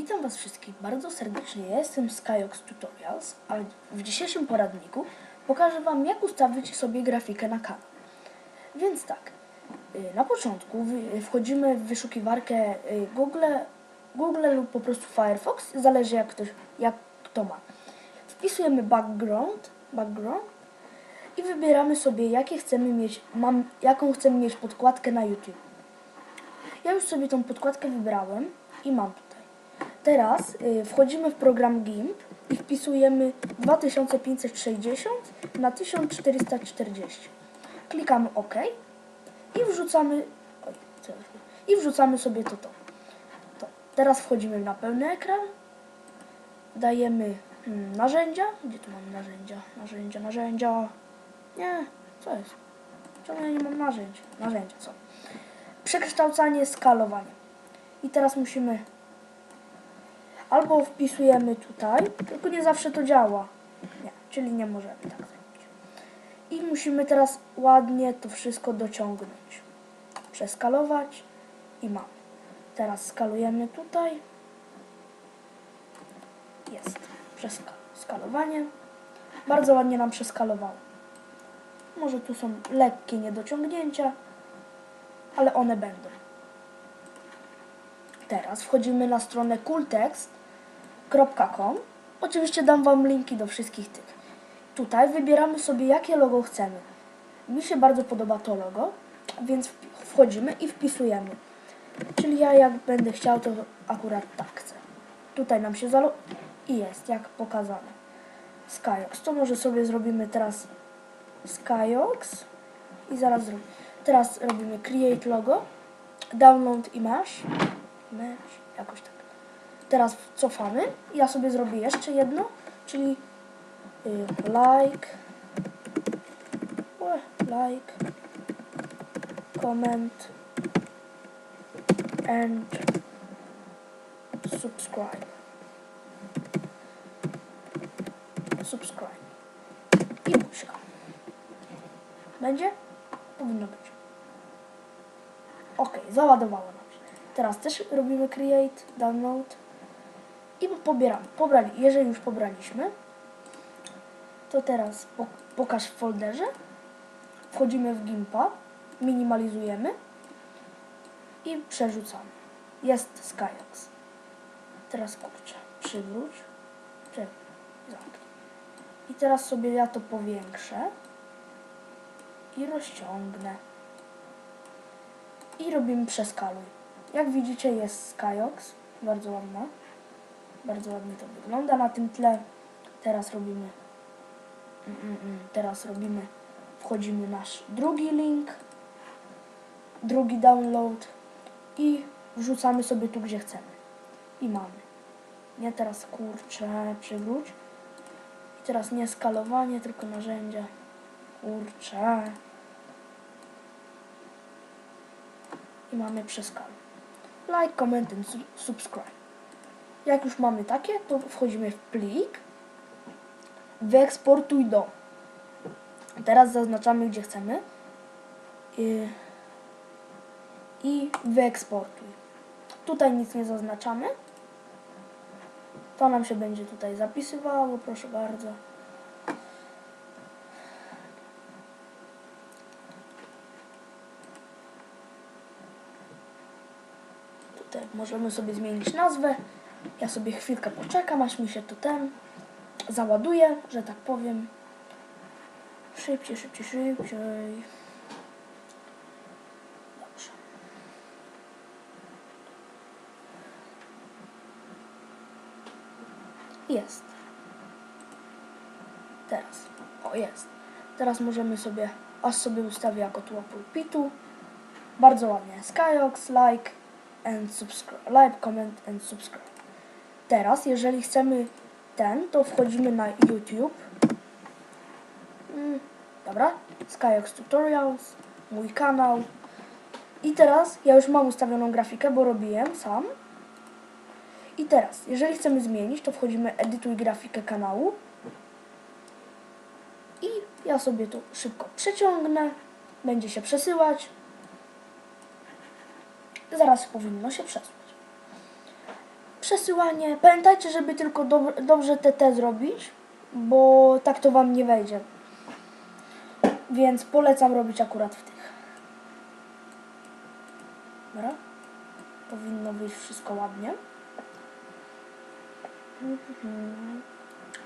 Witam Was wszystkich bardzo serdecznie. Jestem Skyox Tutorials, a w dzisiejszym poradniku pokażę Wam, jak ustawić sobie grafikę na kanał. Więc tak, y, na początku wchodzimy w wyszukiwarkę y, Google, Google lub po prostu Firefox, zależy jak ktoś, jak kto ma. Wpisujemy background, background i wybieramy sobie, jakie chcemy mieć, mam, jaką chcemy mieć podkładkę na YouTube. Ja już sobie tą podkładkę wybrałem i mam. Teraz y, wchodzimy w program GIMP i wpisujemy 2560 na 1440. Klikamy OK i wrzucamy co i wrzucamy sobie to, to to. Teraz wchodzimy na pełny ekran. Dajemy mm, narzędzia. Gdzie tu mamy narzędzia? Narzędzia, narzędzia. Nie, co jest? Czemu ja nie mam narzędzi? Narzędzia są. Przekształcanie, skalowanie. I teraz musimy albo wpisujemy tutaj, tylko nie zawsze to działa. Nie, czyli nie możemy tak zrobić. I musimy teraz ładnie to wszystko dociągnąć. Przeskalować i mamy. Teraz skalujemy tutaj. Jest. Przeskalowanie. Bardzo ładnie nam przeskalowało. Może tu są lekkie niedociągnięcia, ale one będą. Teraz wchodzimy na stronę Oczywiście dam Wam linki do wszystkich tych. Tutaj wybieramy sobie, jakie logo chcemy. Mi się bardzo podoba to logo, więc wchodzimy i wpisujemy. Czyli ja jak będę chciał, to akurat tak chcę. Tutaj nam się zalo... i jest, jak pokazane. Skyox. To może sobie zrobimy teraz Skyox i zaraz zrobimy. Teraz robimy create logo, download image, image, jakoś tak. Teraz cofamy. Ja sobie zrobię jeszcze jedno, czyli y, like, like, comment and subscribe. Subscribe. I buźka. Będzie? Powinno być. Ok, załadowało nam się. Teraz też robimy create, download i pobieramy. Pobrali. Jeżeli już pobraliśmy, to teraz po- pokaż w folderze. Wchodzimy w Gimpa, minimalizujemy i przerzucamy. Jest Skyox. Teraz kurczę, przywróć. Zamknij. I teraz sobie ja to powiększę i rozciągnę. I robimy przeskaluj. Jak widzicie jest Skyox, bardzo ładna. Bardzo ładnie to wygląda na tym tle. Teraz robimy mm, mm, mm, teraz robimy wchodzimy nasz drugi link, drugi download i wrzucamy sobie tu gdzie chcemy. I mamy. Nie teraz kurczę, przywróć. I teraz nie skalowanie, tylko narzędzia. Kurczę. I mamy przeskaluj. Like, comment and su- subscribe. Jak już mamy takie, to wchodzimy w plik. Wyeksportuj do. Teraz zaznaczamy, gdzie chcemy. I, i wyeksportuj. Tutaj nic nie zaznaczamy. To nam się będzie tutaj zapisywało, proszę bardzo. Tutaj możemy sobie zmienić nazwę. Ja sobie chwilkę poczekam, aż mi się to ten załaduje, że tak powiem. Szybciej, szybciej, szybciej. Dobrze. Jest. Teraz. O, jest. Teraz możemy sobie, aż sobie ustawię jako tło pulpitu. Bardzo ładnie. Skyox, like and subscribe. Like, comment and subscribe. Teraz, jeżeli chcemy ten, to wchodzimy na YouTube. Mm, dobra. Skyox Tutorials, mój kanał. I teraz ja już mam ustawioną grafikę, bo robiłem sam. I teraz, jeżeli chcemy zmienić, to wchodzimy edytuj grafikę kanału. I ja sobie to szybko przeciągnę. Będzie się przesyłać. Zaraz powinno się przesuwać. Przesyłanie. Pamiętajcie, żeby tylko dob- dobrze TT zrobić, bo tak to wam nie wejdzie. Więc polecam robić akurat w tych. Dobra. Powinno wyjść wszystko ładnie.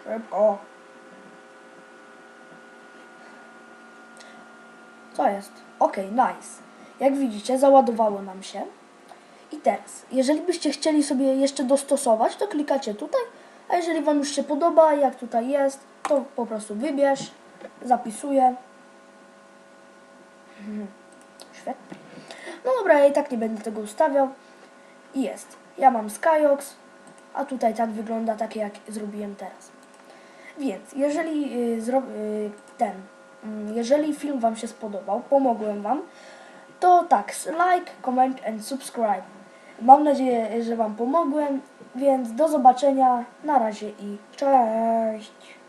Szybko. Co jest? Ok, nice. Jak widzicie, załadowało nam się. I teraz, jeżeli byście chcieli sobie jeszcze dostosować, to klikacie tutaj, a jeżeli Wam już się podoba, jak tutaj jest, to po prostu wybierz, zapisuję. Mhm. Świetnie. No dobra, ja i tak nie będę tego ustawiał. I jest. Ja mam Skyox, a tutaj tak wygląda takie, jak zrobiłem teraz. Więc, jeżeli y, zro, y, ten, mm, jeżeli film Wam się spodobał, pomogłem Wam, to tak, like, comment and subscribe. Mam nadzieję, że Wam pomogłem, więc do zobaczenia. Na razie i cześć.